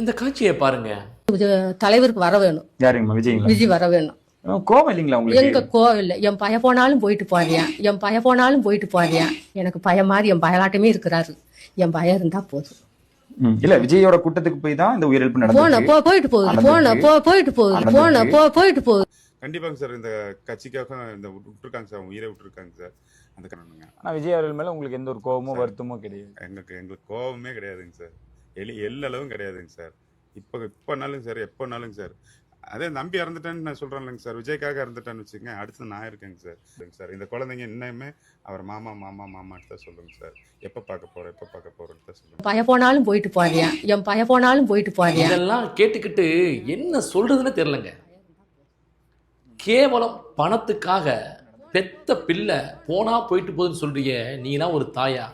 இந்த காட்சியை பாருங்க. தலைவருக்கு வர வேணும். யாருங்கம்மா? விஜய்ங்களா? விஜய் வர வேணும். கோவம் இல்லைங்களா எங்க உங்களுக்கு கோவில்ல என் பய போனாலும் போயிட்டு போறியா? என் பய போனாலும் போயிட்டு போறியா? எனக்கு பய மாதிரி என் பயலாட்டமே இருக்கிறாரு. என் பயம் இருந்தா போதும். இல்ல விஜயோட கூட்டத்துக்கு போய் தான் இந்த உயிரிழப்பு போன நடந்தது போ போயிட்டு போகுது. போன போ போயிட்டு போகுது. போன போ போயிட்டு போகுது. கண்டிப்பாங்க சார் இந்த கட்சிக்காக இந்த விட்டுருக்காங்க சார் உயிரை விட்டுருக்காங்க சார். அந்த காரணங்க. ஆனா விஜய் அவர்கள் மேல உங்களுக்கு எந்த ஒரு கோவமோ வருத்தமோ கிடையாது. எங்களுக்கு எங்களுக்கு கோபமே கிடையாதுங்க சார். எலி எல்லளவும் கிடையாதுங்க சார். இப்போ இப்போனாலும் சார் எப்போனாலும் சார். அதே நம்பி இறந்துட்டேன்னு நான் சொல்கிறேன் இல்லைங்க சார். விஜய்க்காக இறந்துட்டேன்னு வச்சுக்கோங்க அடுத்து நான் இருக்கேங்க சார். இல்லைங்க சார் இந்த குழந்தைங்க இன்னுமே அவர் மாமா மாமா மாமான்னு தான் சொல்லுங்க சார். எப்போ பார்க்க போகிறோம் எப்போ பார்க்க போகிறோன்னு தான் சொல்லுங்க. பய போனாலும் போயிட்டு போறியா என் பய போனாலும் போயிட்டு போறியா இதெல்லாம் கேட்டுக்கிட்டு என்ன சொல்றதுன்னு தெரியலங்க. கேவலம் பணத்துக்காக பெத்த பிள்ளை போனா போயிட்டு போகுதுன்னு சொல்றீங்க நீலாம் ஒரு தாயா?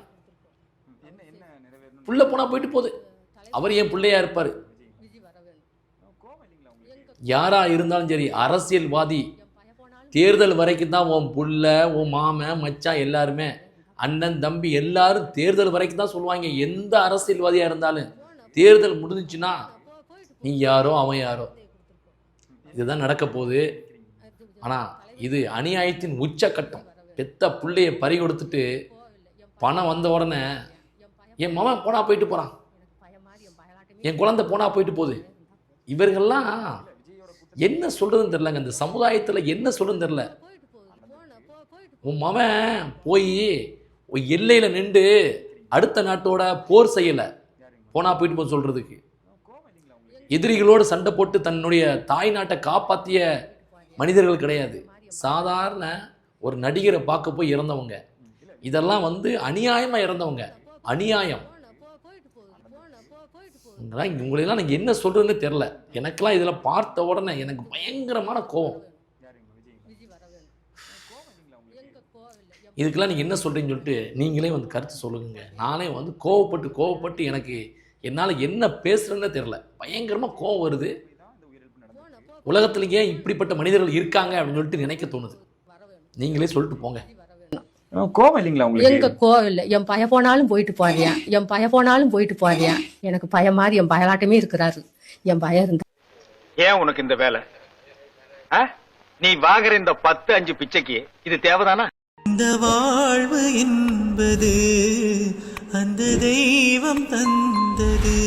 புள்ள போனா போயிட்டு போகுது. அவர் என் பிள்ளையா இருப்பாரு? யாரா இருந்தாலும் சரி அரசியல்வாதி. தேர்தல் வரைக்கும் தான் உன் புள்ள உன் மாமன் மச்சான் எல்லாருமே அண்ணன் தம்பி எல்லாரும் தேர்தல் வரைக்கும் தான் சொல்லுவாங்க. எந்த அரசியல்வாதியா இருந்தாலும். தேர்தல் முடிஞ்சுச்சுன்னா நீ யாரோ அவன் யாரோ. இதுதான் நடக்க போகுது. ஆனால் இது அநியாயத்தின் உச்சக்கட்டம். பெத்த புள்ளைய பறி கொடுத்துட்டு பணம் வந்த உடனே என் மகன் போனா போயிட்டு போகிறான் என் குழந்தை போனா போயிட்டு போகுது. இவர்கள்லாம் என்ன சொல்கிறதுன்னு தெரிலங்க இந்த சமுதாயத்தில் என்ன சொல்கிறதுன்னு தெரில உன் மவன் போய் எல்லையில் நின்று அடுத்த நாட்டோட போர் செய்யலை. போனா போயிட்டு போக சொல்றதுக்கு. எதிரிகளோடு சண்டை போட்டு தன்னுடைய தாய் நாட்டை காப்பாற்றிய மனிதர்கள் கிடையாது. சாதாரண ஒரு நடிகரை பார்க்க போய் இறந்தவங்க. இதெல்லாம் வந்து அநியாயமாக இறந்தவங்க. அநியாயம். அதான் உங்களெல்லாம் எனக்கு என்ன சொல்றதுன்னு தெரில எனக்கெல்லாம் இதில் பார்த்த உடனே எனக்கு பயங்கரமான கோவம். இதுக்கெல்லாம் நீங்கள் என்ன சொல்கிறீங்கன்னு சொல்லிட்டு நீங்களே வந்து கருத்து சொல்லுங்க நானே வந்து கோவப்பட்டு கோவப்பட்டு எனக்கு என்னால் என்ன பேசுகிறேன்னே தெரில பயங்கரமாக கோவம் வருது. உலகத்துலேயே இப்படிப்பட்ட மனிதர்கள் இருக்காங்க அப்படின்னு சொல்லிட்டு நினைக்க தோணுது. நீங்களே சொல்லிட்டு போங்க. கோவம் இல்லைங்களா எங்க உங்களுக்கு கோவில்ல என் பய போனாலும் போயிட்டு போறியா? என் பய போனாலும் போயிட்டு போறியா? எனக்கு பய மாதிரி என் பயலாட்டமே இருக்கிறாரு. என் பயம் இருந்தா ஏன் உனக்கு இந்த வேலை? நீ வாங்குற இந்த பத்து அஞ்சு பிச்சைக்கு இது தேவைதானா? இந்த வாழ்வு என்பது அந்த தெய்வம் தந்தது.